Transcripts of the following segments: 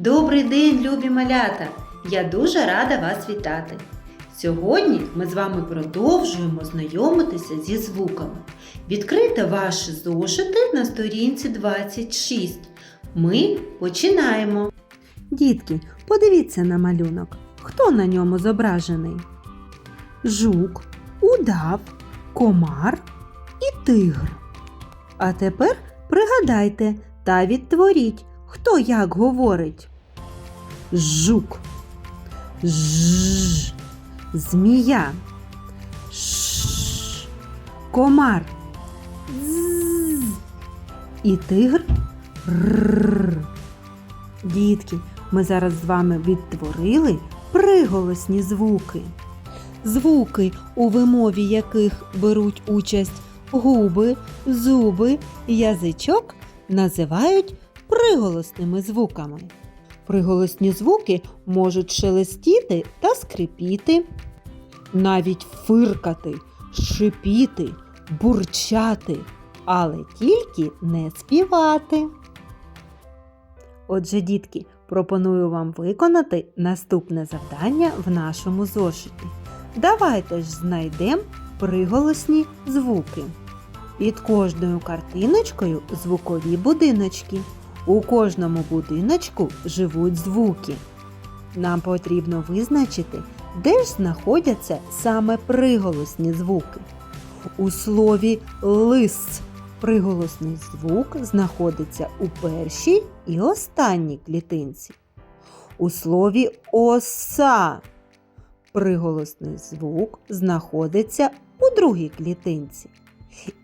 Добрий день, любі малята! Я дуже рада вас вітати. Сьогодні ми з вами продовжуємо знайомитися зі звуками. Відкрийте ваші зошити на сторінці 26. Ми починаємо. Дітки, подивіться на малюнок. Хто на ньому зображений? Жук, удав, комар і тигр. А тепер пригадайте та відтворіть, хто як говорить. Жук. Ж. Змія. Ш. Комар. З. І тигр. Р. Дітки, ми зараз з вами відтворили приголосні звуки. Звуки, у вимові яких беруть участь губи, зуби, язичок, називають приголосними звуками. Приголосні звуки можуть шелестіти та скрипіти, навіть фиркати, шипіти, бурчати, але тільки не співати. Отже, дітки, пропоную вам виконати наступне завдання в нашому зошиті. Давайте ж знайдемо приголосні звуки. Під кожною картиночкою звукові будиночки. У кожному будиночку живуть звуки. Нам потрібно визначити, де ж знаходяться саме приголосні звуки. У слові лис приголосний звук знаходиться у першій і останній клітинці. У слові оса приголосний звук знаходиться у другій клітинці.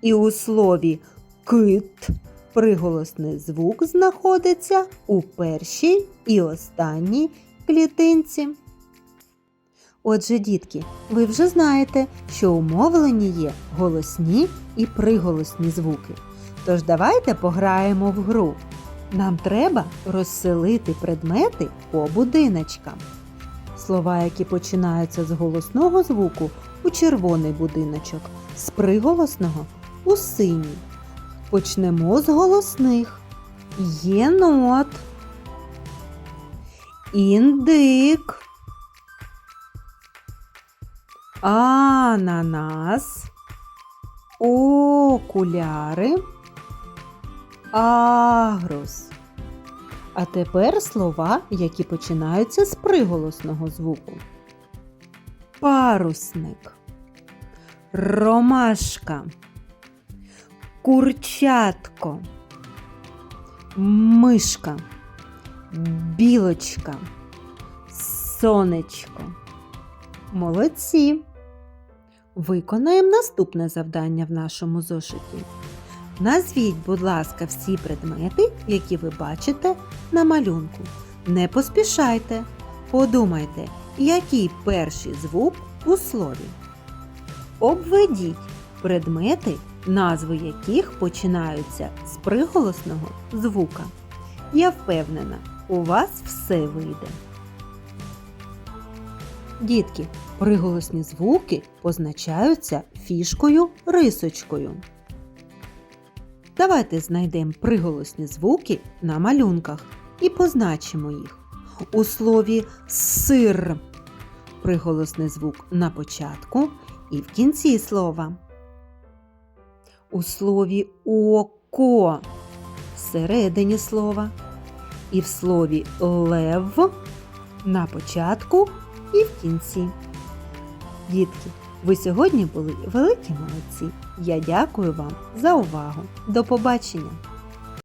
І у слові кит приголосний звук знаходиться у першій і останній клітинці. Отже, дітки, ви вже знаєте, що у мовленні є голосні і приголосні звуки. Тож давайте пограємо в гру. Нам треба розселити предмети по будиночкам. Слова, які починаються з голосного звуку, у червоний будиночок, з приголосного у синій. Почнемо з голосних. Єнот. Індик. Ананас. Окуляри. Агрос. А тепер слова, які починаються з приголосного звуку. Парусник. Ромашка. Курчатко. Мишка. Білочка. Сонечко. Молодці. Виконаємо наступне завдання в нашому зошиті. Назвіть, будь ласка, всі предмети, які ви бачите на малюнку. Не поспішайте. Подумайте, який перший звук у слові. Обведіть предмети, назви яких починаються з приголосного звука. Я впевнена, у вас все вийде. Дітки, приголосні звуки позначаються фішкою рисочкою. Давайте знайдемо приголосні звуки на малюнках і позначимо їх. У слові сир приголосний звук на початку і в кінці слова. У слові око всередині слова. І в слові лев на початку і в кінці. Дітки, ви сьогодні були великі молодці. Я дякую вам за увагу. До побачення!